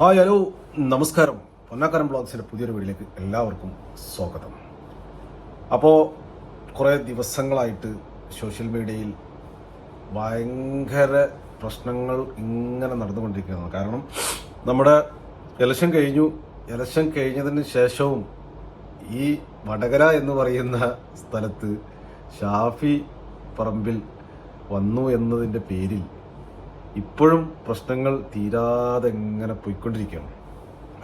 Hi hello. നമസ്കാരം. പൊന്നാക്കാരൻ ബ്ലോഗ്സിന്റെ പുതിയൊരു വീഡിയോയിലേക്ക് എല്ലാവർക്കും സ്വാഗതം. അപ്പോൾ കുറേ ദിവസങ്ങളായിട്ട് സോഷ്യൽ മീഡിയയിൽ ഭയങ്കര പ്രശ്നങ്ങൾ ഇങ്ങനെ നടന്നുകൊണ്ടിരിക്കുകയാണ്. കാരണം നമ്മുടെ ഇലക്ഷൻ കഴിഞ്ഞു. ഇലക്ഷൻ കഴിഞ്ഞതിന് ശേഷവും ഈ വടകര എന്ന് പറയുന്ന സ്ഥലത്ത് ഷാഫി പറമ്പിൽ വന്നു എന്നതിന്റെ പേരിൽ ഇപ്പോഴും പ്രശ്നങ്ങൾ തീരാതെ എങ്ങനെ പോയിക്കൊണ്ടിരിക്കുകയാണ്.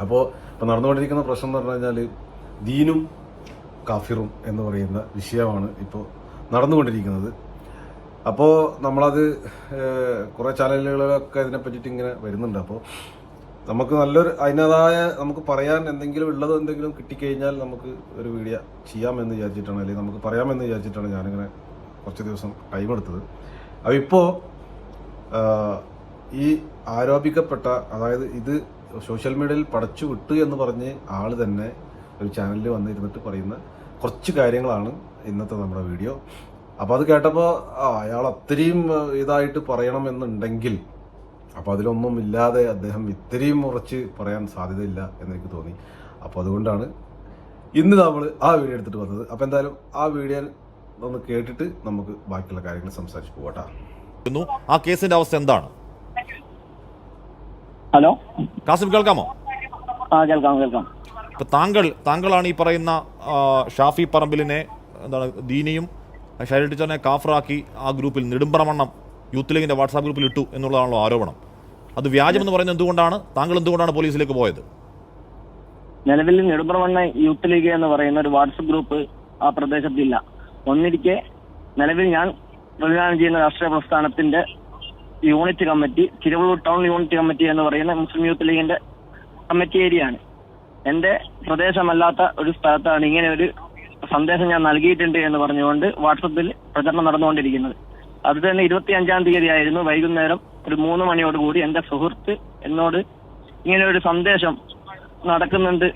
അപ്പോൾ ഇപ്പോൾ നടന്നുകൊണ്ടിരിക്കുന്ന പ്രശ്നം എന്ന് പറഞ്ഞു കഴിഞ്ഞാൽ ദീനും കാഫിറും എന്ന് പറയുന്ന വിഷയമാണ് ഇപ്പോൾ നടന്നുകൊണ്ടിരിക്കുന്നത്. അപ്പോൾ നമ്മളത് കുറേ ചാനലുകളൊക്കെ ഇതിനെ പറ്റിയിട്ട് ഇങ്ങനെ വരുന്നുണ്ട്. അപ്പോൾ നമുക്ക് നല്ലൊരു അതിന്റെതായ നമുക്ക് പറയാൻ എന്തെങ്കിലും ഉള്ളത് എന്തെങ്കിലും കിട്ടിക്കഴിഞ്ഞാൽ നമുക്ക് ഒരു വീഡിയോ ചെയ്യാമെന്ന് വിചാരിച്ചിട്ടാണ് അല്ലെങ്കിൽ നമുക്ക് പറയാമെന്ന് വിചാരിച്ചിട്ടാണ് ഞാനിങ്ങനെ കുറച്ച് ദിവസം ടൈം എടുത്തത്. അപ്പോൾ ഇപ്പോൾ ഈ ആരോപിക്കപ്പെട്ട അതായത് ഇത് സോഷ്യൽ മീഡിയയിൽ പടച്ചു വിട്ടു എന്ന് പറഞ്ഞ് ആൾ തന്നെ ഒരു ചാനലിൽ വന്നിരുന്നിട്ട് പറയുന്ന കുറച്ച് കാര്യങ്ങളാണ് ഇന്നത്തെ നമ്മുടെ വീഡിയോ. അപ്പോൾ അത് കേട്ടപ്പോൾ അയാൾ അത്രയും ഇതായിട്ട് പറയണമെന്നുണ്ടെങ്കിൽ അപ്പോൾ അതിലൊന്നും ഇല്ലാതെ അദ്ദേഹം ഇത്രയും ഉറച്ച് പറയാൻ സാധ്യതയില്ല എന്നെനിക്ക് തോന്നി. അപ്പോൾ അതുകൊണ്ടാണ് ഇന്ന് നമ്മൾ ആ വീഡിയോ എടുത്തിട്ട് വന്നത്. അപ്പോൾ എന്തായാലും ആ വീഡിയോ ഒന്ന് കേട്ടിട്ട് നമുക്ക് ബാക്കിയുള്ള കാര്യങ്ങൾ സംസാരിച്ച് പോകട്ടെ. ആ കേസിന്റെ അവസ്ഥ എന്താണ്? ഹലോ? കാസിം കേൾക്കാമോ? ആ കേൾക്കാം കേൾക്കാം. ഇപ്പൊ താങ്കൾ താങ്കളാണ് ഈ പറയുന്ന ഷാഫി പറമ്പിലിനെ എന്താണ് ദീനിയും ഷൈൽ ടീച്ചറിനെ കാഫറാക്കി ആ ഗ്രൂപ്പിൽ നെടുമ്പറമണ്ണം യൂത്ത് ലീഗിന്റെ വാട്സാപ്പ് ഗ്രൂപ്പിൽ ഇട്ടു എന്നുള്ളതാണല്ലോ ആരോപണം. അത് വ്യാജമെന്ന് പറയുന്നത് എന്തുകൊണ്ടാണ്? താങ്കൾ എന്തുകൊണ്ടാണ് പോലീസിലേക്ക് പോയത്? നിലവിൽ നെടുമ്പ്രമണ്ണ യൂത്ത് ലീഗ് എന്ന് പറയുന്ന ഒരു വാട്സപ്പ് ഗ്രൂപ്പ് ആ പ്രദേശത്തില്ല ഒന്നിരിക്കെ നിലവിൽ ഞാൻ പ്രതിദാനം ചെയ്യുന്ന രാഷ്ട്രീയ പ്രസ്ഥാനത്തിന്റെ unit committee Thiruvallur town unit committee എന്ന് പറയുന്ന മുസ്ലിം യൂത്ത് ലീഗിന്റെ കമ്മിറ്റി ഏരിയയാണ്. എന്റെ പ്രദേശമല്ലാത്ത ഒരു സ്ഥലത്താണ് ഇങ്ങനെ ഒരു സന്ദേശം ഞാൻ നൽകിയിട്ടുണ്ട് എന്ന് പറഞ്ഞുകൊണ്ട് വാട്സപ്പിൽ പ്രചരണം നടന്നുകൊണ്ടിരിക്കുന്നത്. അത് തന്നെ ഇരുപത്തി അഞ്ചാം തീയതി ആയിരുന്നു വൈകുന്നേരം ഒരു മൂന്ന് മണിയോടുകൂടി എന്റെ സുഹൃത്ത് എന്നോട് ഇങ്ങനെ ഒരു സന്ദേശം നടക്കുന്നുണ്ട്.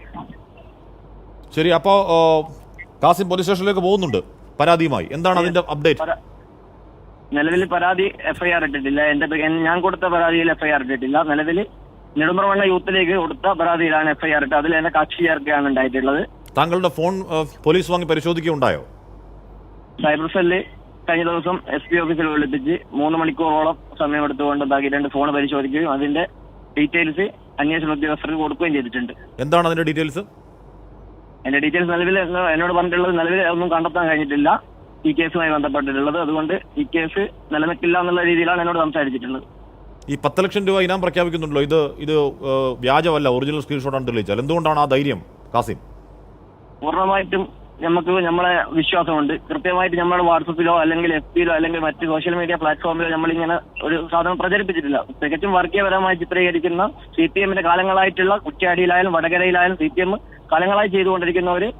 ശരി അപ്പോ കാസിം പോലീസ് സ്റ്റേഷനിലേക്ക് പോകുന്നുണ്ട് പരാതിയുമായി. എന്താണ് അതിന്റെ അപ്ഡേറ്റ് നിലവിൽ പരാതി എഫ്ഐആർ ഇട്ടിട്ടില്ല. എന്റെ ഞാൻ കൊടുത്ത പരാതിയിൽ എഫ്ഐആർ ഇട്ടിട്ടില്ല. നിലവിൽ നെടുമ്പ്രമണ്ണ യൂത്തിലേക്ക് കൊടുത്ത പരാതിയിലാണ് എഫ്ഐആർ ഇട്ടത്. അതിൽ എന്നെ കക്ഷി ചേർക്കുകയാണ് ഉണ്ടായിട്ടുള്ളത്. താങ്കളുടെ ഫോൺ പോലീസ് വാങ്ങി പരിശോധിക്കുകയുണ്ടായോ? സൈബർ സെല്ല് കഴിഞ്ഞ ദിവസം എസ് പി ഓഫീസിൽ വിളിപ്പിച്ച് മൂന്ന് മണിക്കൂറോളം സമയം എടുത്തുകൊണ്ട് ബാക്കി രണ്ട് ഫോൺ പരിശോധിക്കുകയും അതിന്റെ ഡീറ്റെയിൽസ് അന്വേഷണ ഉദ്യോഗസ്ഥർക്ക് കൊടുക്കുകയും ചെയ്തിട്ടുണ്ട്. എന്താണ് അതിന്റെ ഡീറ്റെയിൽസ്? എന്റെ ഡീറ്റെയിൽസ് നിലവിൽ എന്നോട് പറഞ്ഞിട്ടുള്ളത് നിലവിൽ ഒന്നും കണ്ടെത്താൻ കഴിഞ്ഞിട്ടില്ല. ഈ കേസുമായി ബന്ധപ്പെട്ടിട്ടുള്ളത്. അതുകൊണ്ട് ഈ കേസ് നിലനിൽക്കില്ല എന്നുള്ള രീതിയിലാണ് എന്നോട് സംസാരിച്ചിട്ടുള്ളത്. ഈ പത്ത് ലക്ഷം രൂപ ഇനാം പ്രഖ്യാപിക്കുന്നുണ്ടല്ലോ. ഇത് ഇത് വ്യാജമല്ല. ഒറിജിനൽ സ്ക്രീൻഷോട്ടാണ് തെളിയിച്ചാൽ എന്തുകൊണ്ടാണ് ആ ധൈര്യം കാസിം? പൂർണമായിട്ടും നമുക്ക് നമ്മളെ വിശ്വാസമുണ്ട്. കൃത്യമായിട്ട് നമ്മുടെ വാട്സപ്പിലോ അല്ലെങ്കിൽ എഫ് പിയിലോ അല്ലെങ്കിൽ മറ്റ് സോഷ്യൽ മീഡിയ പ്ലാറ്റ്ഫോമിലോ നമ്മളിങ്ങനെ ഒരു സാധനം പ്രചരിപ്പിച്ചിട്ടില്ല. തികച്ചും വർഗീയപരമായി ചിത്രീകരിക്കുന്ന സി പി എമ്മിന്റെ കാലങ്ങളായിട്ടുള്ള കുറ്റ്യാടിയിലായാലും വടകരയിലായാലും സി പി എം കാലങ്ങളായി ചെയ്തുകൊണ്ടിരിക്കുന്നവര് ഇ-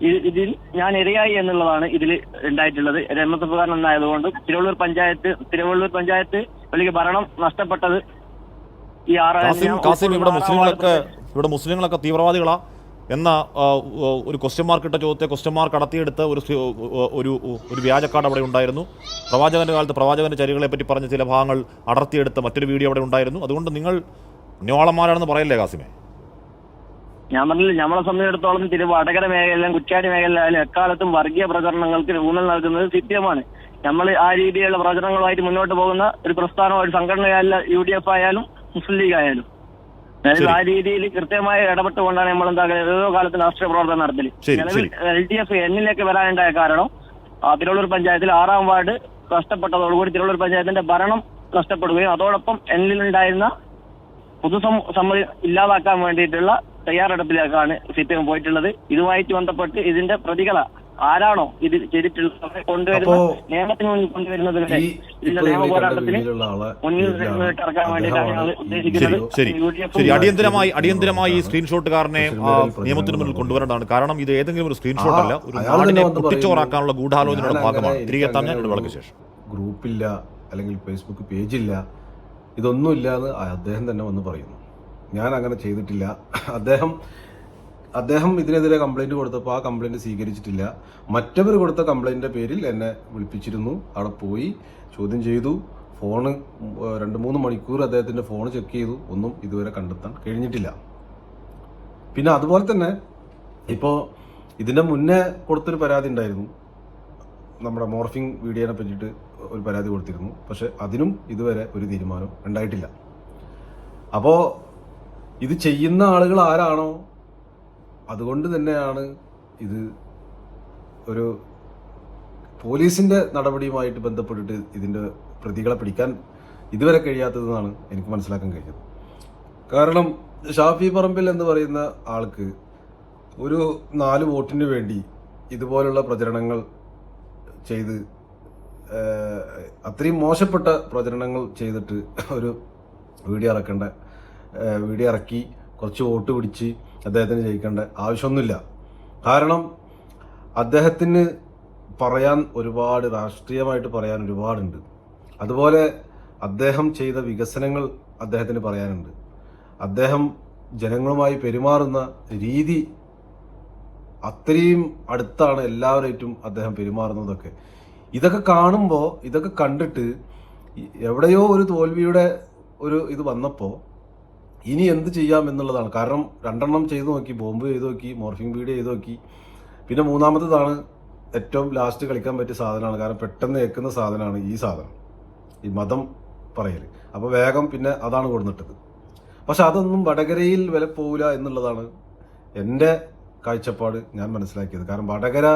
ഇതിൽ ഞാൻ ഇരയായി എന്നുള്ളതാണ് ഇതിൽ ഉണ്ടായിട്ടുള്ളത്. എഫുകാരൻ എന്നായതുകൊണ്ട് തിരുവള്ളൂർ പഞ്ചായത്ത് തിരുവള്ളൂർ പഞ്ചായത്ത് അല്ലെങ്കിൽ ഭരണം നഷ്ടപ്പെട്ടത് ഈ ആറായിരം കാസിം ഇവിടെ മുസ്ലിങ്ങളൊക്കെ ഇവിടെ മുസ്ലിങ്ങളൊക്കെ തീവ്രവാദികളാ എന്ന ഒരു ക്വസ്റ്റ്യൻ മാർക്ക് ഇട്ട ചോദ്യത്തെ ക്വസ്റ്റ്യൻ മാർക്ക് അടത്തിയെടുത്ത് ഒരു ഒരു ഒരു വ്യാജക്കാട് അവിടെ ഉണ്ടായിരുന്നു. പ്രവാചകന്റെ കാലത്ത് പ്രവാചകന്റെ ചരികളെ പറ്റി പറഞ്ഞ ചില ഭാഗങ്ങൾ അടർത്തിയെടുത്ത മറ്റൊരു വീഡിയോ അവിടെ ഉണ്ടായിരുന്നു. അതുകൊണ്ട് നിങ്ങൾ ന്യോളന്മാരാണെന്ന് പറയല്ലേ കാസിമേ? ഞാൻ പറഞ്ഞില്ല നമ്മളെ സംബന്ധിച്ചിടത്തോളം തിരു വടകര മേഖലയിലും കുറ്റ്യാടി മേഖലയിലായാലും എക്കാലത്തും വർഗീയ പ്രചരണങ്ങൾക്ക് ഊന്നൽ നൽകുന്നത് സി പി എം ആണ് നമ്മൾ ആ രീതിയിലുള്ള പ്രചരണങ്ങളുമായിട്ട് മുന്നോട്ട് പോകുന്ന ഒരു പ്രസ്ഥാനം ഒരു സംഘടനയായാലും യു ഡി എഫ് ആയാലും മുസ്ലിം ലീഗ് ആയാലും. അതായത് ആ രീതിയിൽ കൃത്യമായി ഇടപെട്ടുകൊണ്ടാണ് നമ്മൾ എന്താ ഓരോ കാലത്ത് രാഷ്ട്രീയ പ്രവർത്തനം നടത്തൽ. ശരി, നിലവിൽ എൽ ഡി എഫ് എന്നിലേക്ക് വരാനുണ്ടായ കാരണം തിരുവള്ളൂർ പഞ്ചായത്തിൽ ആറാം വാർഡ് നഷ്ടപ്പെട്ടതോടുകൂടി തിരുവള്ളൂർ പഞ്ചായത്തിന്റെ ഭരണം നഷ്ടപ്പെടുകയും അതോടൊപ്പം എന്നിലുണ്ടായിരുന്ന പൊതുസമ്മതി ഇല്ലാതാക്കാൻ വേണ്ടിയിട്ടുള്ള തയ്യാറെടുപ്പിലേക്കാണ് സി പി എം പോയിട്ടുള്ളത്. ഇതുമായിട്ട് ബന്ധപ്പെട്ട് ഇതിന്റെ പ്രതികള ആരാണോ ഇത് ചെയ്തിട്ടുള്ളത് കൊണ്ടുവരുന്ന നിയമത്തിന് മുന്നിൽ കൊണ്ടുവരുന്നത് വരെ ഈ ഇതിന്റെ നിയമ പോരാട്ടത്തിന് മുന്നിൽ ഇതിലാണ് ഇറക്കാൻ വേണ്ടിയിട്ടാണ് ഞങ്ങൾ അദ്ദേഹമാണ് ഉദ്ദേശിക്കുന്നത്. ശരി. അടിയന്തരമായി അടിയന്തരമായി. സ്ക്രീൻഷോട്ടുകാരനെ നിയമത്തിന് മുന്നിൽ കൊണ്ടുവരേണ്ടതാണ് കാരണം ഇത് ഏതെങ്കിലും ഒരു സ്ക്രീൻഷോട്ട് അല്ല ഒരു നാടിനെ പൊട്ടിച്ചോറാക്കാനുള്ള ഗൂഢാലോചനയുടെ ഭാഗമാണ്. തിരികെ എത്താൻ ഞാൻ ഇടവേളയ്ക്ക് ശേഷം. ഗ്രൂപ്പില്ല അല്ലെങ്കിൽ ഫേസ്ബുക്ക് പേജില്ല. ഇതൊന്നുമില്ല എന്ന് അദ്ദേഹം തന്നെ വന്ന് പറയുന്നു. ഞാൻ അങ്ങനെ ചെയ്തിട്ടില്ല. അദ്ദേഹം അദ്ദേഹം ഇതിനെതിരെ കംപ്ലൈന്റ് കൊടുത്തപ്പോൾ ആ കംപ്ലൈന്റ് സ്വീകരിച്ചിട്ടില്ല. മറ്റവർ കൊടുത്ത കംപ്ലൈന്റിന്റെ പേരിൽ എന്നെ വിളിപ്പിച്ചിരുന്നു. അവിടെ പോയി ചോദ്യം ചെയ്തു. ഫോണ് രണ്ട് മൂന്ന് മണിക്കൂർ അദ്ദേഹത്തിന്റെ ഫോൺ ചെക്ക് ചെയ്തു. ഒന്നും ഇതുവരെ കണ്ടെത്താൻ കഴിഞ്ഞിട്ടില്ല. പിന്നെ അതുപോലെ തന്നെ ഇപ്പോൾ ഇതിന്റെ മുന്നേ കൊടുത്തൊരു പരാതി ഉണ്ടായിരുന്നു. നമ്മുടെ മോർഫിംഗ് വീഡിയോനെ പറ്റിയിട്ട്. ഒരു പരാതി കൊടുത്തിരുന്നു. പക്ഷെ അതിനും ഇതുവരെ ഒരു തീരുമാനം ഉണ്ടായിട്ടില്ല. അപ്പോൾ ഇത് ചെയ്യുന്ന ആളുകൾ ആരാണോ? അതുകൊണ്ട് തന്നെയാണ് ഇത് ഒരു പോലീസിന്റെ നടപടിയുമായിട്ട് ബന്ധപ്പെട്ടിട്ട് ഇതിന്റെ പ്രതികളെ പിടിക്കാൻ ഇതുവരെ കഴിയാത്തതെന്നാണ് എനിക്ക് മനസ്സിലാക്കാൻ കഴിഞ്ഞത് കാരണം ഷാഫി പറമ്പിൽ എന്ന് പറയുന്ന ആൾക്ക് ഒരു നാല് വോട്ടിന് വേണ്ടി ഇതുപോലുള്ള പ്രചരണങ്ങൾ ചെയ്ത് അത്രയും മോശപ്പെട്ട പ്രചരണങ്ങൾ ചെയ്തിട്ട് ഒരു വീഡിയോ ഇറക്കേണ്ട. വീഡിയോ ഇറക്കി കുറച്ച് വോട്ട് പിടിച്ച് അദ്ദേഹത്തിന് ജയിക്കേണ്ട ആവശ്യമൊന്നുമില്ല. കാരണം അദ്ദേഹത്തിന് പറയാൻ ഒരുപാട് രാഷ്ട്രീയമായിട്ട് പറയാൻ ഒരുപാടുണ്ട്. അതുപോലെ അദ്ദേഹം ചെയ്ത വികസനങ്ങൾ അദ്ദേഹത്തിന് പറയാനുണ്ട്. അദ്ദേഹം ജനങ്ങളുമായി പെരുമാറുന്ന രീതി അത്രയും അടുത്താണ് എല്ലാവരായിട്ടും അദ്ദേഹം പെരുമാറുന്നതൊക്കെ. ഇതൊക്കെ കാണുമ്പോൾ ഇതൊക്കെ കണ്ടിട്ട് എവിടെയോ ഒരു തോൽവിയുടെ ഒരു ഇത് വന്നപ്പോൾ ഇനി എന്ത് ചെയ്യാം എന്നുള്ളതാണ്. കാരണം രണ്ടെണ്ണം ചെയ്തു നോക്കി ബോംബ് ചെയ്തു നോക്കി മോർഫിംഗ് ബീഡ് ചെയ്തു നോക്കി. പിന്നെ മൂന്നാമത്തേതാണ് ഏറ്റവും ലാസ്റ്റ് കളിക്കാൻ പറ്റിയ സാധനമാണ്. കാരണം പെട്ടെന്ന് ഏൽക്കുന്ന സാധനമാണ് ഈ സാധനം. ഈ മതം പറയൽ അപ്പോൾ വേഗം പിന്നെ അതാണ് കൊടുത്തിട്ടത് പക്ഷെ അതൊന്നും വടകരയിൽ വില പോവില്ല എന്നുള്ളതാണ് എന്റെ കാഴ്ചപ്പാട് ഞാൻ മനസ്സിലാക്കിയത്. കാരണം വടകര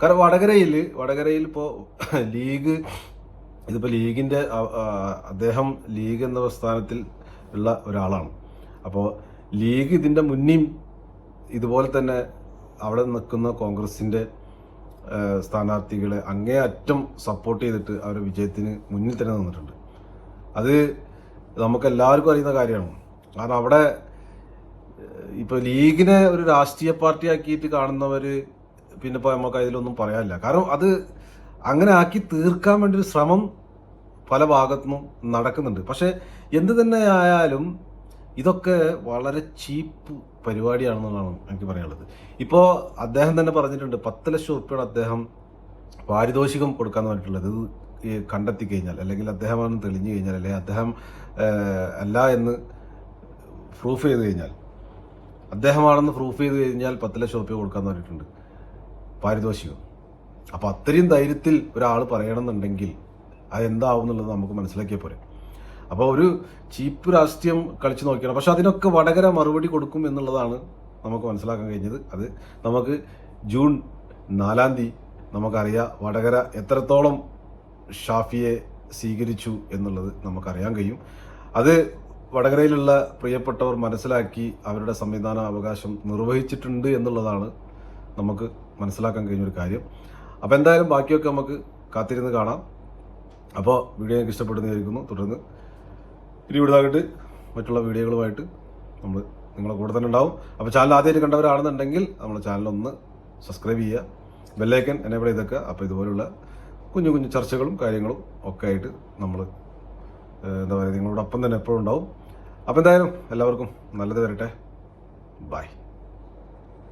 കാരണം വടകരയിൽ വടകരയിൽ ഇപ്പോൾ ലീഗ് ഇതിപ്പോൾ ലീഗിന്റെ അദ്ദേഹം ലീഗ് എന്ന പ്രസ്ഥാനത്തിൽ ഉള്ള ഒരാളാണ്. അപ്പോൾ ലീഗ് ഇതിന്റെ മുന്നിൽ ഇതുപോലെ തന്നെ അവിടെ നിൽക്കുന്ന കോൺഗ്രസിന്റെ സ്ഥാനാർത്ഥികളെ അങ്ങേയറ്റം സപ്പോർട്ട് ചെയ്തിട്ട് അവരുടെ വിജയത്തിന് മുന്നിൽ തന്നെ നിന്നിട്ടുണ്ട്. അത് നമുക്ക് എല്ലാവർക്കും അറിയുന്ന കാര്യമാണ്. കാരണം അവിടെ ഇപ്പോൾ ലീഗിനെ ഒരു രാഷ്ട്രീയ പാർട്ടി ആക്കിയിട്ട് കാണുന്നവര് പിന്നെ ഇപ്പോൾ നമുക്ക് അതിലൊന്നും പറയാനില്ല. കാരണം അത് അങ്ങനെ ആക്കി തീർക്കാൻ വേണ്ടി ഒരു ശ്രമം പല ഭാഗത്തുനിന്നും നടക്കുന്നുണ്ട്. പക്ഷേ എന്ത് തന്നെ ആയാലും ഇതൊക്കെ വളരെ ചീപ്പ് പരിപാടിയാണെന്നുള്ളതാണ് എനിക്ക് പറയാനുള്ളത്. ഇപ്പോൾ അദ്ദേഹം തന്നെ പറഞ്ഞിട്ടുണ്ട് പത്ത് ലക്ഷം ഉറുപ്പിയാണ് അദ്ദേഹം പാരിതോഷികം കൊടുക്കാന്ന് പറഞ്ഞിട്ടുള്ളത്. ഇത് കണ്ടെത്തി കഴിഞ്ഞാൽ അല്ലെങ്കിൽ അദ്ദേഹമാണ് തെളിഞ്ഞു കഴിഞ്ഞാൽ അല്ലെങ്കിൽ അദ്ദേഹം അല്ല എന്ന് പ്രൂഫ് ചെയ്ത് കഴിഞ്ഞാൽ അദ്ദേഹമാണെന്ന് പ്രൂഫ് ചെയ്ത് കഴിഞ്ഞാൽ പത്ത് ലക്ഷം റുപ്യ കൊടുക്കാന്ന് പറഞ്ഞിട്ടുണ്ട്. പാരിതോഷികം. അപ്പോൾ അത്രയും ധൈര്യത്തിൽ ഒരാൾ പറയണമെന്നുണ്ടെങ്കിൽ അതെന്താവും എന്നുള്ളത് നമുക്ക് മനസ്സിലാക്കിയാൽ പോരെ. അപ്പോൾ ഒരു ചീപ്പ് രാഷ്ട്രീയം കളിച്ചു നോക്കിയാണ് പക്ഷെ അതിനൊക്കെ വടകര മറുപടി കൊടുക്കും എന്നുള്ളതാണ് നമുക്ക് മനസ്സിലാക്കാൻ കഴിഞ്ഞത്. അത് നമുക്ക് ജൂൺ നാലാം തീയതി നമുക്കറിയാം വടകര എത്രത്തോളം ഷാഫിയെ സ്വീകരിച്ചു എന്നുള്ളത് നമുക്കറിയാൻ കഴിയും. അത് വടകരയിലുള്ള പ്രിയപ്പെട്ടവർ മനസ്സിലാക്കി അവരുടെ സംവിധാന അവകാശം നിർവഹിച്ചിട്ടുണ്ട് എന്നുള്ളതാണ് നമുക്ക് മനസ്സിലാക്കാൻ കഴിഞ്ഞൊരു കാര്യം. അപ്പോൾ എന്തായാലും ബാക്കിയൊക്കെ നമുക്ക് കാത്തിരുന്ന് കാണാം. അപ്പോൾ വീഡിയോ എനിക്ക് ഇഷ്ടപ്പെടുന്നതായിരിക്കുന്നു. തുടർന്ന് ഇനി വിടുതായിട്ട് മറ്റുള്ള വീഡിയോകളുമായിട്ട് നമ്മൾ നിങ്ങളെ കൂടെ തന്നെ ഉണ്ടാവും. അപ്പോൾ ചാനൽ ആദ്യമായിട്ട് കണ്ടവരാണെന്നുണ്ടെങ്കിൽ നമ്മുടെ ചാനലൊന്ന് സബ്സ്ക്രൈബ് ചെയ്യുക. ബെല്ലൈക്കൻ എനേബിൾ ഇതൊക്കെ അപ്പോൾ ഇതുപോലുള്ള കുഞ്ഞു കുഞ്ഞു ചർച്ചകളും കാര്യങ്ങളും ഒക്കെ ആയിട്ട് നമ്മൾ എന്താ പറയുക നിങ്ങളോടൊപ്പം തന്നെ എപ്പോഴും ഉണ്ടാവും. അപ്പോൾ എന്തായാലും എല്ലാവർക്കും നല്ലത് വരട്ടെ. ബൈ